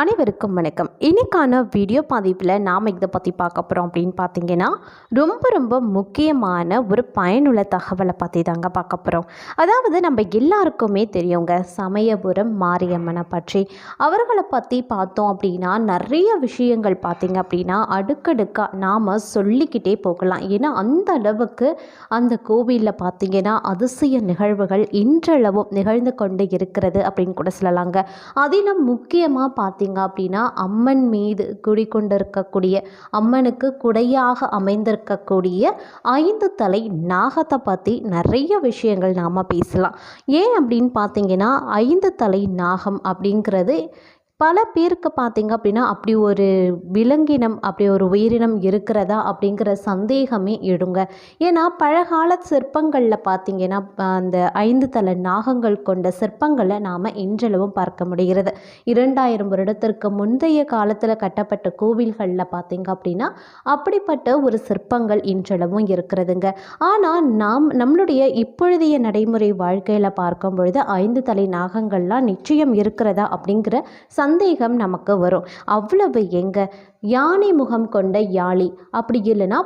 அனைவருக்கும் வணக்கம். இன்னைக்கான வீடியோ பதிவில் நாம் இதை பற்றி பார்க்க போகிறோம் அப்படின்னு பார்த்தீங்கன்னா ரொம்ப ரொம்ப முக்கியமான ஒரு பயனுள்ள தகவலை பற்றி தாங்க பார்க்க போகிறோம் அதாவது நம்ம எல்லாருக்குமே தெரியுங்க சமயபுரம் மாரியம்மனை பற்றி. அவர்களை பற்றி பார்த்தோம் அப்படின்னா நிறைய விஷயங்கள் பார்த்திங்க அப்படின்னா அடுக்கடுக்காக நாம் சொல்லிக்கிட்டே போகலாம். ஏன்னா அந்த அளவுக்கு அந்த கோவிலில் பார்த்திங்கன்னா அதிசய நிகழ்வுகள் இன்றளவும் நிகழ்ந்து கொண்டு இருக்கிறது அப்படின்னு கூட சொல்லலாங்க. அதிலும் முக்கியமாக பார்த்திங்க அப்படின்னா அம்மன் மீது குடிக்கொண்டிருக்கக்கூடிய அம்மனுக்கு குடையாக அமைந்திருக்கக்கூடிய ஐந்து தலை நாகத்தை பற்றி நிறைய விஷயங்கள் நாம் பேசலாம். ஏன் அப்படின்னு பார்த்தீங்கன்னா ஐந்து தலை நாகம் அப்படிங்கிறது பல பேருக்கு பார்த்தீங்க அப்படின்னா அப்படி ஒரு விலங்கினம் அப்படி ஒரு உயிரினம் இருக்கிறதா அப்படிங்கிற சந்தேகமே எடுங்க. ஏன்னா பழகால சிற்பங்களில் பார்த்தீங்கன்னா அந்த ஐந்து தலை நாகங்கள் கொண்ட சிற்பங்களை நாம் இன்றளவும் பார்க்க முடிகிறது. இரண்டாயிரம் வருடத்திற்கு முந்தைய காலத்தில் கட்டப்பட்ட கோவில்களில் பார்த்தீங்க அப்படின்னா அப்படிப்பட்ட ஒரு சிற்பங்கள் இன்றளவும் இருக்கிறதுங்க. ஆனால் நாம் நம்மளுடைய இப்பொழுதைய நடைமுறை வாழ்க்கையில் பார்க்கும் பொழுது ஐந்து தலை நாகங்கள்லாம் நிச்சயம் இருக்கிறதா அப்படிங்கிற சந்தேகம் நமக்கு வரும். அவ்வளவு எங்கே யானை முகம் கொண்ட யாழி. அப்படி இல்லைன்னா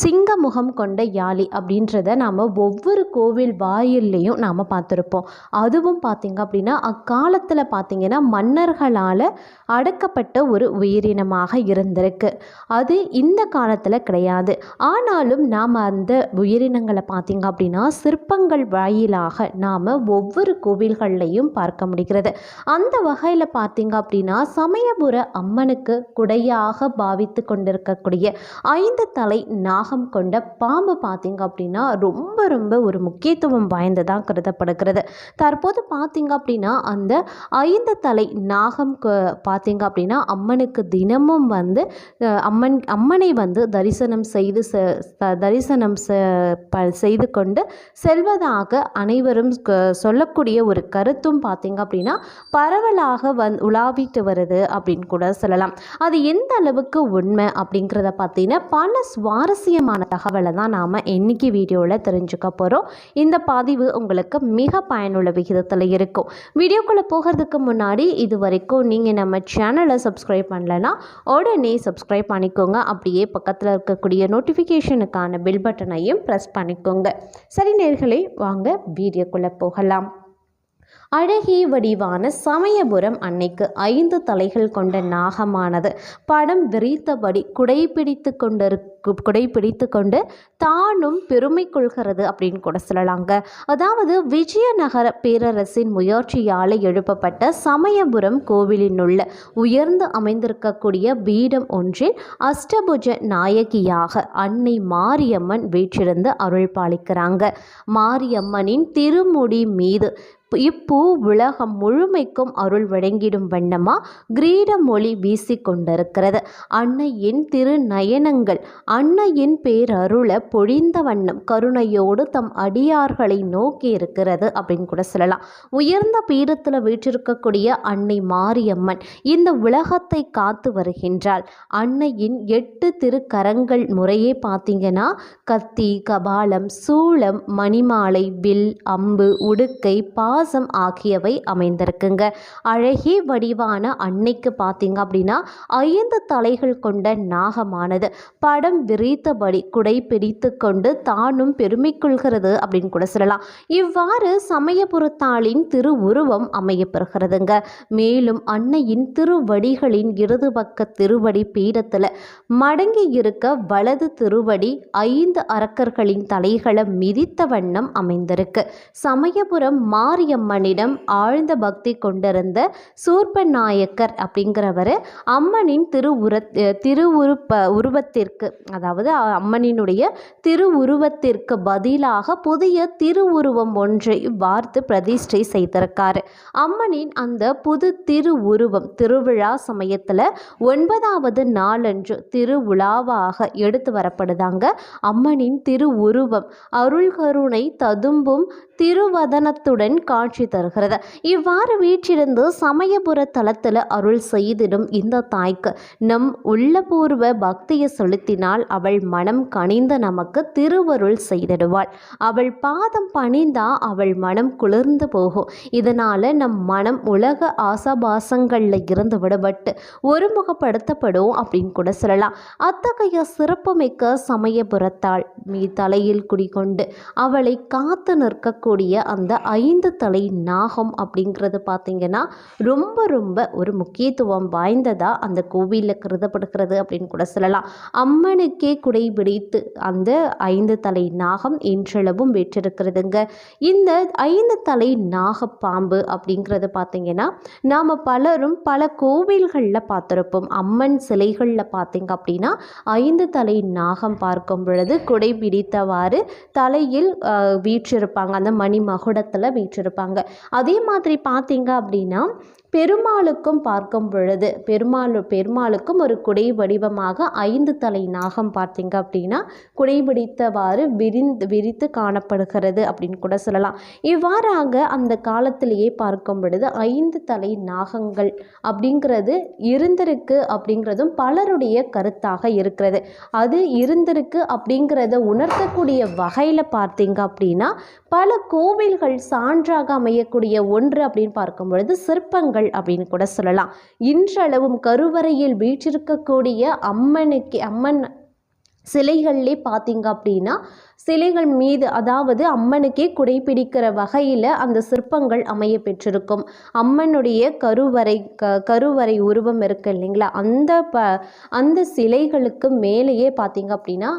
சிங்க முகம் கொண்ட யாழி அப்படின்றத நாம் ஒவ்வொரு கோவில் வாயில்லையும் நாம் பார்த்துருப்போம். அதுவும் பார்த்திங்க அப்படின்னா அக்காலத்தில் பார்த்திங்கன்னா மன்னர்களால் அடக்கப்பட்ட ஒரு உயிரினமாக இருந்திருக்கு. அது இந்த காலத்தில் கிடையாது. ஆனாலும் நாம் அந்த உயிரினங்களை பார்த்திங்க அப்படின்னா சிற்பங்கள் வாயிலாக நாம் ஒவ்வொரு கோவில்கள்லையும் பார்க்க முடிகிறது. அந்த வகையில் பார்த்திங்க அப்படின்னா சமயபுர அம்மனுக்கு குடையாக பாவித்து கொண்டிருக்கக்கூடிய ஐந்து தலை நாகம் கொண்ட பாம்பு பார்த்திங்க அப்படின்னா ரொம்ப ரொம்ப ஒரு முக்கியத்துவம் வாய்ந்ததாக கருதப்படுகிறது. தற்போது பார்த்திங்க அப்படின்னா அந்த ஐந்து தலை நாகம் க- அப்படின்னா அம்மனுக்கு தினமும் வந்து அம்மன் அம்மனை வந்து தரிசனம் செய்து தரிசனம் ப- செய்து கொண்டு செல்வதாக அனைவரும் சொல்லக்கூடிய ஒரு கருத்தும் பார்த்திங்க அப்படின்னா பரவலாக வந் உலாவிட்டு வருது அப்படின்னு கூட சொல்லலாம். அது எந்த அளவுக்கு உண்மை அப்படிங்கிறத பார்த்தீங்கன்னா பல சுவாரஸ்யமான தகவலை தான் நாம் இன்றைக்கி வீடியோவில் தெரிஞ்சுக்க போகிறோம் இந்த பதிவு உங்களுக்கு மிக பயனுள்ள விகிதத்தில் இருக்கும். வீடியோக்குள்ளே போகிறதுக்கு முன்னாடி இது வரைக்கும் நீங்கள் நம்ம சேனலை சப்ஸ்கிரைப் பண்ணலைன்னா உடனே சப்ஸ்கிரைப் பண்ணிக்கோங்க. அப்படியே பக்கத்தில் இருக்கக்கூடிய நோட்டிஃபிகேஷனுக்கான பில் பட்டனையும் ப்ரெஸ் பண்ணிக்கோங்க. சரி நேர்களே வாங்க வீடியோக்குள்ளே போகலாம். அழகிய வடிவான சமயபுரம் அன்னைக்கு ஐந்து தலைகள் கொண்ட நாகமானது படம் விரித்தபடி குடைப்பிடித்து கொண்டிருக்கு குடைப்பிடித்து கொண்டு தானும் பெருமை கொள்கிறது அப்படின்னு கூட சொல்லலாங்க. அதாவது விஜயநகர பேரரசின் முயற்சியால் எழுப்பப்பட்ட சமயபுரம் கோவிலினுள்ள உயர்ந்து அமைந்திருக்கக்கூடிய பீடம் ஒன்றில் அஷ்டபுஜ நாயகியாக அன்னை மாரியம்மன் வீற்றிருந்து அருள் பாலிக்கிறாங்க மாரியம்மனின் திருமுடி மீது இப்பூ உலகம் முழுமைக்கும் அருள் வழங்கிடும் வண்ணமா கிரீடமொழி வீசிக்கொண்டிருக்கிறது. அன்னையின் திரு நயனங்கள் அன்னையின் பேரருள பொழிந்த வண்ணம் கருணையோடு தம் அடியார்களை நோக்கி இருக்கிறது அப்படின்னு கூட சொல்லலாம். உயர்ந்த பீடத்தில் வீற்றிருக்கக்கூடிய அன்னை மாரியம்மன் இந்த உலகத்தை காத்து வருகின்றாள். அன்னையின் எட்டு திருக்கரங்கள் முறையே பார்த்தீங்கன்னா கத்தி கபாலம் சூளம் மணிமாலை வில் அம்பு உடுக்கை பாசம் ஆகியவை அமைந்திருக்குங்க. அழகிய வடிவான அன்னைக்கு பார்த்தீங்க அப்படின்னா ஐந்து தலைகள் கொண்ட நாகமானது. படம் விரித்தபடி குடை பிடித்து கொண்டு தானும் பெருமை கொள்கிறது அப்படின்னு கூட சொல்லலாம். இவ்வாறு சமயபுரத்தாளின் திருவுருவம் அமையப்பெறுகிறதுங்க. மேலும் அன்னையின் திருவடிகளின் இடது பக்க திருவடி பீடத்தில் மடங்கி இருக்க வலது திருவடி ஐந்து அரக்கர்களின் தலைகளை மிதித்த வண்ணம் அமைந்திருக்கு. சமயபுரம் மாரியம்மனிடம் ஆழ்ந்த பக்தி கொண்டிருந்த சூர்ப நாயக்கர் அப்படிங்கிறவர் அம்மனின் திருவுர திருவுருப்ப உருவத்திற்கு அதாவது அம்மனினுடைய திருவுருவத்திற்கு பதிலாக புதிய திருவுருவம் ஒன்றை வார்த்து பிரதிஷ்டை செய்திருக்காரு. அம்மனின் அந்த புது திருவுருவம் திருவிழா சமயத்தில் ஒன்பதாவது நாளன்று திருவிழாவாக எடுத்து வரப்படுதாங்க. அம்மனின் திருவுருவம் அருள்கருணை ததும்பும் திருவதனத்துடன் கா காட்சி தருகிறது. இவ்வாறு வீற்றிருந்து சமயபுர தலத்தில் அருள் செய்திடும் இந்த தாய்க்கு. நம் உள்ளபூர்வ பக்தியை செலுத்தினால் அவள் மனம் கனிந்து நமக்கு திருவருள் செய்திடுவாள். அவள் பாதம் பணிந்தா அவள் மனம் குளிர்ந்து போகும். இதனால் நம் மனம் உலக ஆசாபாசங்களில் இருந்து விடுபட்டு ஒருமுகப்படுத்தப்படும் அப்படின்னு கூட சொல்லலாம். அத்தகைய சிறப்புமிக்க சமயபுரத்தாள் மீ தலையில் குடிகொண்டு அவளை காத்து நிற்கக்கூடிய அந்த ஐந்து தலை நாகம் அப்படிங்கிறது பார்த்திங்கன்னா ரொம்ப ரொம்ப ஒரு முக்கியத்துவம் வாய்ந்ததாக அந்த கோவிலில் கருதப்படுகிறது அப்படின்னு கூட சொல்லலாம். அம்மனுக்கே குடை பிடித்து அந்த ஐந்து தலை நாகம் இன்றளவும் வெற்றிருக்கிறதுங்க. இந்த ஐந்து தலை நாக பாம்பு அப்படிங்கிறது பார்த்திங்கன்னா நாம் பலரும் பல கோவில்களில் பார்த்துருப்போம். அம்மன் சிலைகளில் பார்த்திங்க அப்படின்னா ஐந்து தலை நாகம் பார்க்கும் பொழுது குடை பிடித்தவாறு தலையில் வீற்றிருப்பாங்க. அந்த மணி மகுடத்தில் வீற்றிருப்பாங்க. அதே மாதிரி பார்த்தீங்க அப்படின்னா பெருமாளுக்கும் பார்க்கும் பொழுது பெருமாள் பெருமாளுக்கும் ஒரு குடை வடிவமாக ஐந்து தலை நாகம் பார்த்தீங்க அப்படின்னா குடை பிடித்தவாறு விரிந்து விரித்து காணப்படுகிறது அப்படின்னு கூட சொல்லலாம். இவ்வாறாக அந்த காலத்திலேயே பார்க்கும் பொழுது ஐந்து தலை நாகங்கள் அப்படிங்கிறது இருந்திருக்கு அப்படிங்கிறதும் பலருடைய கருத்தாக இருக்கிறது. அது இருந்திருக்கு அப்படிங்கிறத உணர்த்தக்கூடிய வகையில் பார்த்தீங்க அப்படின்னா பல கோவில்கள் சான்றாக அமையக்கூடிய ஒன்று அப்படின்னு பார்க்கும் பொழுது சிற்பங்கள் அப்படின்னு கூட சொல்லலாம். இன்றளவும் கருவறையில் வீற்றிருக்கக்கூடிய அம்மனுக்கு அம்மன் சிலைகள்லே பார்த்தீங்க அப்படின்னா சிலைகள் மீது அதாவது அம்மனுக்கே குடைப்பிடிக்கிற வகையில் அந்த சிற்பங்கள் அமைய பெற்றிருக்கும். அம்மனுடைய கருவறை க கருவறை உருவம் இருக்கு இல்லைங்களா? அந்த ப அந்த சிலைகளுக்கு மேலேயே பார்த்தீங்க அப்படின்னா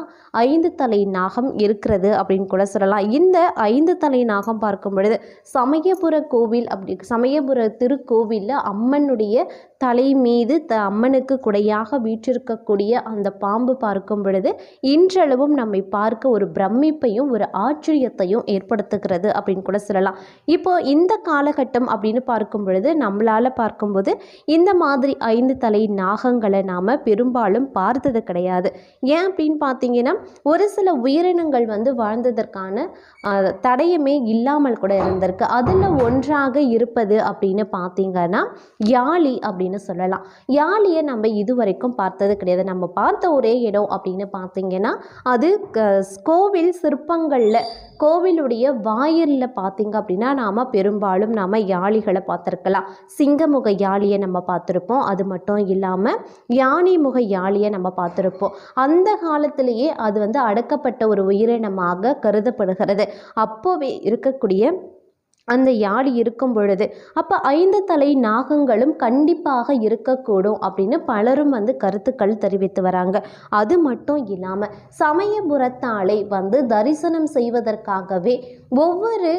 ஐந்து தலை நாகம் இருக்கிறது அப்படின்னு கூட சொல்லலாம். இந்த ஐந்து தலை நாகம் பார்க்கும் பொழுது சமயபுர கோவில் அப்படி சமயபுர திருக்கோவிலில் அம்மனுடைய தலை மீது த அம்மனுக்கு குடையாக வீற்றிருக்கக்கூடிய அந்த பாம்பு பார்க்கும் பொழுது இன்றளவும் நம்மை பார்க்க ஒரு பிரமிப்பையும் ஒரு ஆச்சரியத்தையும் ஏற்படுத்துகிறது அப்படின்னு கூட சொல்லலாம். இப்போ இந்த காலகட்டம் அப்படின்னு பார்க்கும் பொழுது நம்மளால் பார்க்கும்போது இந்த மாதிரி ஐந்து தலை நாகங்களை நாம் பெரும்பாலும் பார்த்தது கிடையாது. ஏன் அப்படின்னு பார்த்தீங்கன்னா ஒரு சில உயிரினங்கள் வந்து வாழ்ந்ததற்கான தடையமே இல்லாமல் கூட இருந்திருக்கு. அதில் ஒன்றாக இருப்பது அப்படின்னு பார்த்தீங்கன்னா யாழி அப்படின்னு சொல்லலாம். யாழியை நம்ம இதுவரைக்கும் பார்த்தது கிடையாது. நம்ம பார்த்த ஒரே இடம் அப்படின்னு பார்த்தீங்கன்னா அது க- கோவில் சிற்பங்களில் கோவிலுடைய வாயிலில் பார்த்தீங்க அப்படின்னா நாம் பெரும்பாலும் நாம் யாழிகளை பார்த்துருக்கலாம். சிங்கமுக யாழியை நம்ம பார்த்துருப்போம். அது மட்டும் இல்லாமல் யானை முக யாழியை நம்ம பார்த்துருப்போம். அந்த காலத்திலேயே அது வந்து அடக்கப்பட்ட ஒரு உயிரினமாக கருதப்படுகிறது. அப்போவே இருக்கக்கூடிய அந்த யாழ் இருக்கும் பொழுது அப்போ ஐந்து தலை நாகங்களும் கண்டிப்பாக இருக்கக்கூடும் அப்படின்னு பலரும் வந்து கருத்துக்கள் தெரிவித்து வராங்க. அது மட்டும் இல்லாமல் சமயபுரத்தாலே வந்து தரிசனம் செய்வதற்காகவே ஒவ்வொரு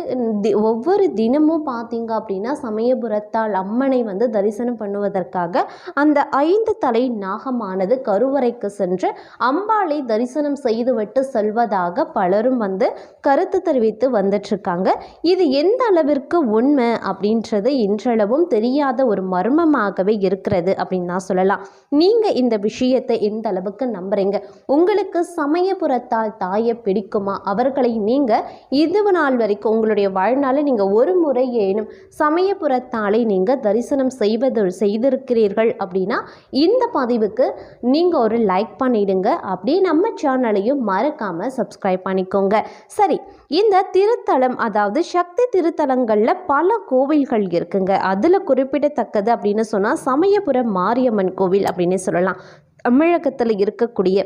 தி ஒவ்வொரு தினமும் பார்த்தீங்க அப்படின்னா சமயபுரத்தால் அம்மனை வந்து தரிசனம் பண்ணுவதற்காக அந்த ஐந்து தலை நாகமானது கருவறைக்கு சென்று அம்பாளை தரிசனம் செய்துவிட்டு செல்வதாக பலரும் வந்து கருத்து தெரிவித்து வந்துட்டுருக்காங்க. இது எந்த அளவிற்கு உண்மை அப்படின்றது இன்றளவும் தெரியாத ஒரு மர்மமாகவே இருக்கிறது அப்படின்னு தான் சொல்லலாம். நீங்கள் இந்த விஷயத்தை எந்த அளவுக்கு நம்புறீங்க? உங்களுக்கு சமயபுரத்தால் தாயை பிடிக்குமா? அவர்களை நீங்கள் இது நாள் வரைக்கும் உங்களுடைய வாழ்நாளில் நீங்கள் ஒரு முறை ஏனும் சமயபுரத்தாலை நீங்கள் தரிசனம் செய்வது செய்திருக்கிறீர்கள் அப்படின்னா இந்த பதிவுக்கு நீங்கள் ஒரு லைக் பண்ணிடுங்க. அப்படியே நம்ம சேனலையும் மறக்காமல் சப்ஸ்கிரைப் பண்ணிக்கோங்க. சரி இந்த திருத்தலம் அதாவது சக்தி தலங்களில் பல கோவில்கள் இருக்குங்க. அதில் குறிப்பிடத்தக்கது அப்படின்னு சொன்னால் சமயபுரம் மாரியம்மன் கோவில் அப்படின்னு சொல்லலாம். தமிழகத்தில் இருக்கக்கூடிய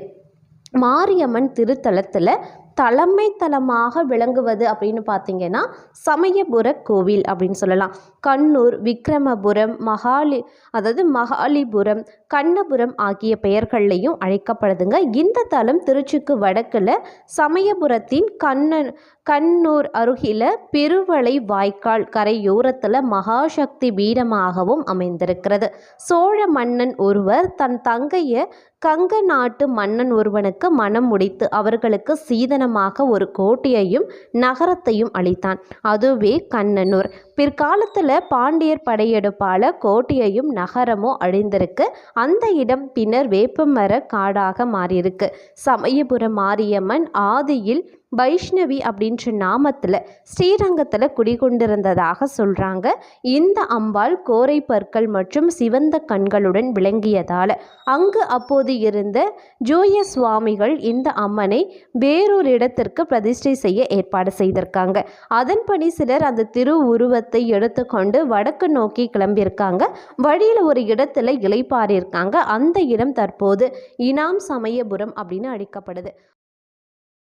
மாரியம்மன் திருத்தலத்தில் தலைமை தலமாக விளங்குவது அப்படின்னு பார்த்தீங்கன்னா சமயபுர கோவில் அப்படின்னு சொல்லலாம். கண்ணூர் விக்ரமபுரம் மகாலி அதாவது மகாலிபுரம் கண்ணபுரம் ஆகிய பெயர்கள்லையும் அழைக்கப்படுதுங்க. இந்த தலம் திருச்சிக்கு வடக்கில் சமயபுரத்தின் கண்ணன் கண்ணூர் அருகில பெருவளை வாய்க்கால் கரையோரத்தில் மகாசக்தி பீடமாகவும் அமைந்திருக்கிறது. சோழ மன்னன் ஒருவர் தன் தங்கைய கங்க நாட்டு மன்னன் ஒருவனுக்கு மனம் முடித்து அவர்களுக்கு சீதனம் சீதனமாக ஒரு கோட்டையையும் நகரத்தையும் அளித்தான் அதுவே கண்ணனூர். பிற்காலத்தில் பாண்டியர் படையெடுப்பால் கோட்டையையும் நகரமும் அழிந்திருக்கு. அந்த இடம் பின்னர் வேப்பமர காடாக மாறியிருக்கு. சமயபுரம் மாரியம்மன் ஆதியில் வைஷ்ணவி அப்படின்ற நாமத்தில் ஸ்ரீரங்கத்தில் குடிகொண்டிருந்ததாக சொல்கிறாங்க இந்த அம்பாள் கோரை பற்கள் மற்றும் சிவந்த கண்களுடன் விளங்கியதால் அங்கு அப்போது இருந்த ஜோய சுவாமிகள் இந்த அம்மனை வேறொரு இடத்திற்கு பிரதிஷ்டை செய்ய ஏற்பாடு செய்திருக்காங்க. அதன்படி சிலர் அந்த திரு உருவத்தை எடுத்துக்கொண்டு வடக்கு நோக்கி கிளம்பியிருக்காங்க. வழியில் ஒரு இடத்துல இலைப்பாறியிருக்காங்க அந்த இடம் தற்போது இனாம் சமயபுரம் அப்படின்னு அழைக்கப்படுது.